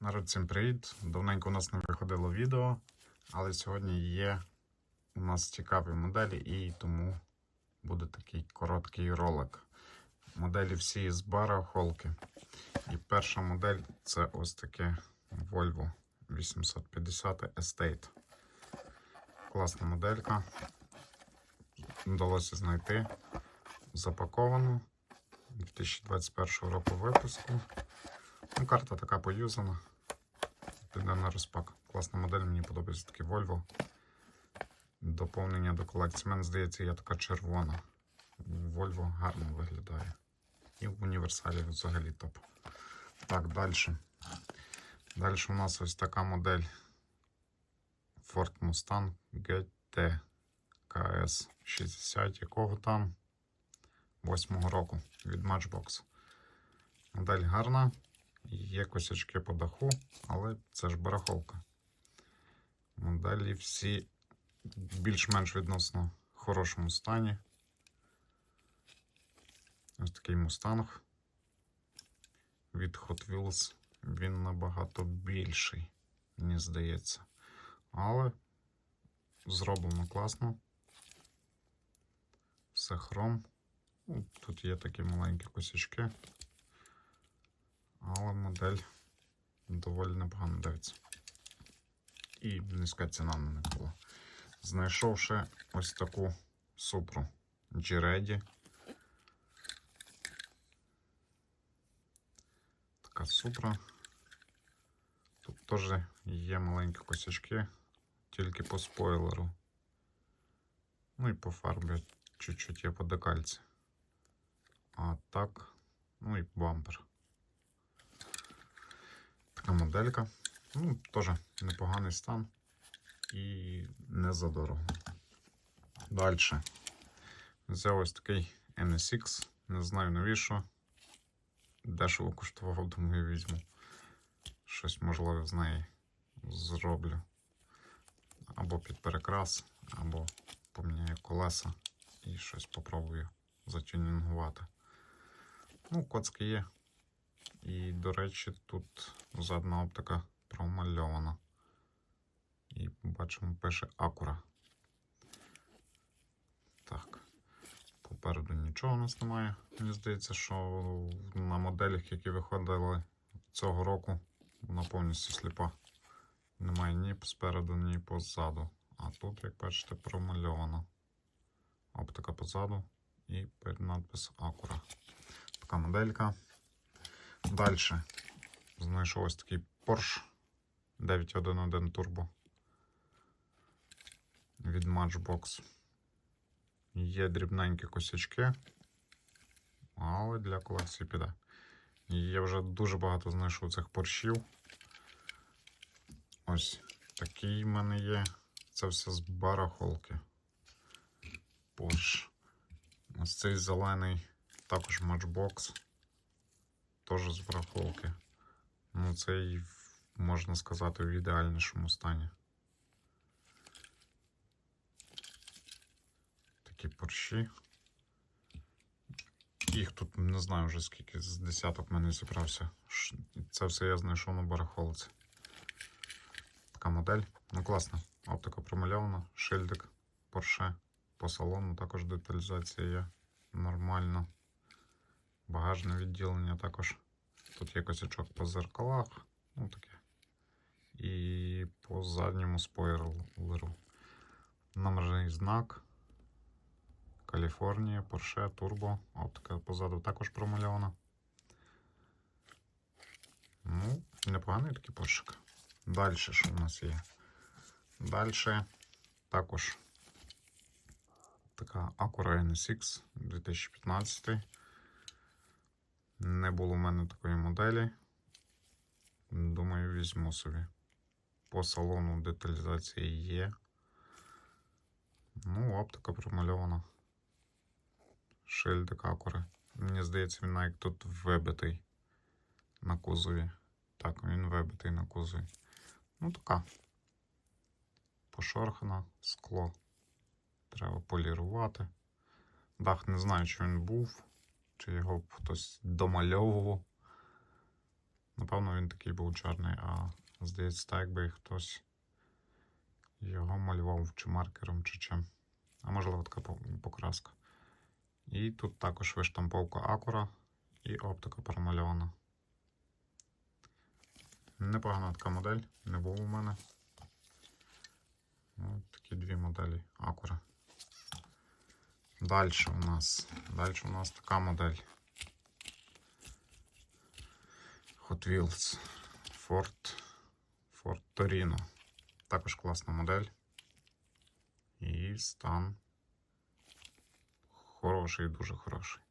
Народ, всім привіт! Давненько у нас не виходило відео, але сьогодні є у нас цікаві моделі і тому буде такий короткий ролик. Моделі всі з бара холки. І перша модель це ось таке Volvo 850 Estate. Класна моделька. Вдалося знайти запаковану 2021 року випуску. Ну, карта така поюзана. Піде на розпак. Класна модель, мені подобається такий Volvo. Доповнення до колекції. Мені здається, є така червона. Volvo гарно виглядає. І в універсалі взагалі топ. Так, далі. Далі у нас ось така модель Ford Mustang GT KS 60, якого там 8 року від Matchbox. Модель гарна. Є косячки по даху, але це ж барахолка. Моделі всі більш-менш відносно хорошому стані. Ось такий мустанг від Hot Wheels. Він набагато більший, мені здається. Але зроблено класно. Все хром. Ну, Тут є такі маленькі косячки. Але модель доволі непогано дивиться. І низька ціна на них була. Знайшов ось таку супру G-Ready. Така супра. Тут теж є маленькі косячки, тільки по спойлеру. Ну і по фарбі чуть-чуть є по декальці. А так, ну і бампер. Моделька. Ну, теж непоганий стан і не задорого. Далі. Взяв ось такий NSX. Не знаю навіщо. Дешево коштував, думаю, візьму. Щось можливе з неї зроблю. Або під перекрас, або поміняю колеса і щось попробую затюнінгувати. Ну, коцки є. І, до речі, тут задна оптика промальована. І бачимо, пише Акура. Так. Попереду нічого у нас немає. Мені здається, що на моделях, які виходили цього року, вона повністю сліпа. Немає ні спереду, ні позаду. А тут, як бачите, промальована. Оптика позаду і надпис Акура. Така моделька. Далі знайшов ось такий Porsche 911 Turbo від Matchbox. Є дрібненькі косячки, але для колекції піде. Я вже дуже багато знайшов цих поршів. Ось такий в мене є. Це все з барахолки. Porsche. Ось цей зелений також Matchbox. Теж з барахолки. Ну, цей, можна сказати, в ідеальнішому стані. Такі порші. Їх тут не знаю вже скільки з десяток мене зібрався. Це все я знайшов на барахолці. Така модель. Ну класна. Оптика промальована, шильдик, порше. По салону також деталізація є нормально. Багажне відділення також. Тут є косячок по зеркалах. Ну таке. І по задньому спойлеру. Номерний знак. Каліфорнія, Porsche, Turbo. Оптика позаду також промальована. Ну, непоганий такий поршик. Далі що у нас є? Далі також така Acura NSX 2015. Не було в мене такої моделі. Думаю, візьму собі. По салону деталізація є. Ну, оптика промальована. Шильдик Акури. Мені здається, він навіть тут вибитий на кузові. Так, він вибитий на кузові. Ну, така. Пошорхана, скло. Треба полірувати. Дах не знаю, чи він був, чи його хтось домальовував. Напевно, він такий був чорний, а здається, так якби хтось його малював чи маркером, чи чим. А можливо, така покраска. І тут також виштамповка Акура і оптика промальована. Непогана така модель, не був у мене. Ну, такі дві моделі Акура. Далі у нас. Далі у нас така модель. Hot Wheels Ford, Ford Torino. Також класна модель. І стан хороший, дуже хороший.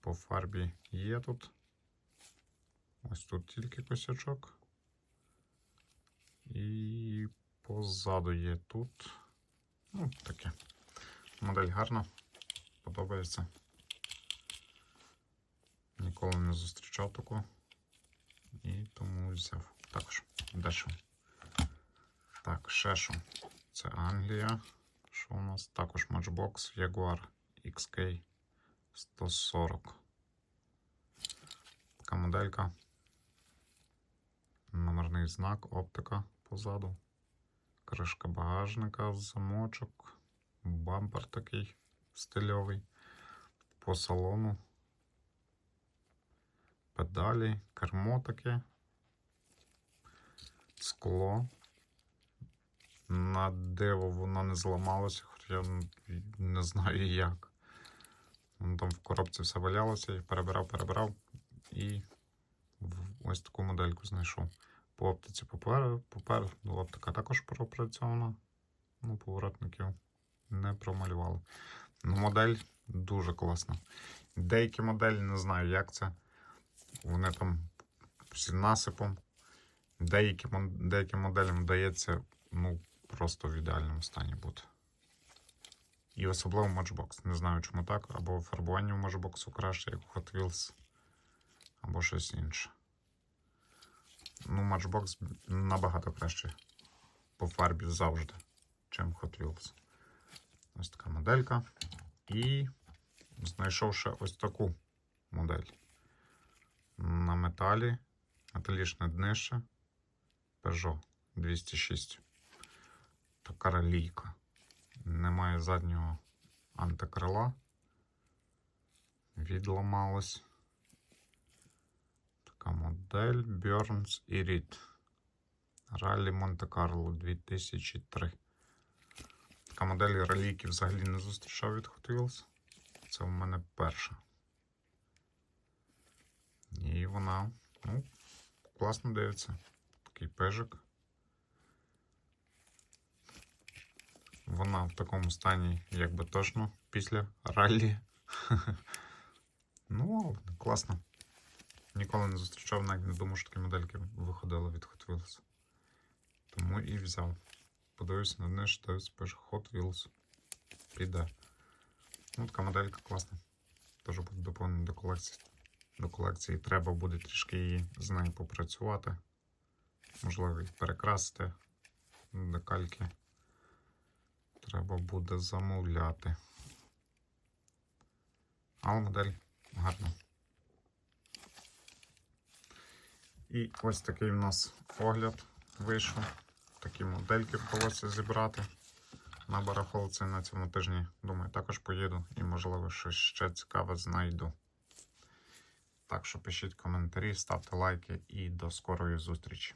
По фарбі є тут. Ось тут тільки косячок. І позаду є тут. Ну, таке. Модель гарна, подобається. Ніколи не зустрічав таку. І тому взяв. Також дешево. Так, ще. Це Англія. Що у нас? Також Matchbox Jaguar XK 140. Така моделька. Номерний знак, оптика позаду. Кришка багажника, замочок, бампер такий стильовий. По салону. Педалі, кермо таке. Скло. На диво воно не зламалося, хоча я не знаю як. Там в коробці все валялося, я перебирав, перебирав і ось таку модельку знайшов. По оптиці попереду, попереду оптика також пропрацьована. Ну, поворотників не промалювали. Ну, модель дуже класна. Деякі моделі не знаю, як це. Вони там всі насипом. Деяким моделям вдається ну, просто в ідеальному стані бути. І особливо Matchbox. Не знаю, чому так. Або фарбування в Matchbox краще, як у Hot Wheels, або щось інше. Ну, Matchbox набагато краще по фарбі завжди, чим Hot Wheels. Ось така моделька. І знайшов ще ось таку модель. На металі, металічне днище Peugeot 206. Така релійка. Немає заднього антикрила. Відламалось. Така модель Burns і Reed. Ралі Монте-Карло 2003. Така модель релійки взагалі не зустрічав від Hot Wheels. Це в мене перша. І вона, ну, класно дивиться. Такий пежик. Вона в такому стані, якби точно після раллі. Ну, класно. Ніколи не зустрічав, навіть не думав, що такі модельки виходили від Hot Wheels. Тому і взяв. Подивився на дне, що перш Hot Wheels. Піде. Ну, така моделька класна. Теж буде доповнена до колекції. До колекції треба буде трішки її з нею попрацювати. Можливо, їх перекрасити. Декальки. Треба буде замовляти. Але модель гарна. І ось такий у нас огляд вийшов. Такі модельки вдалося зібрати. На барахолці на цьому тижні, думаю, також поїду і, можливо, щось ще цікаве знайду. Так що пишіть коментарі, ставте лайки і до скорої зустрічі.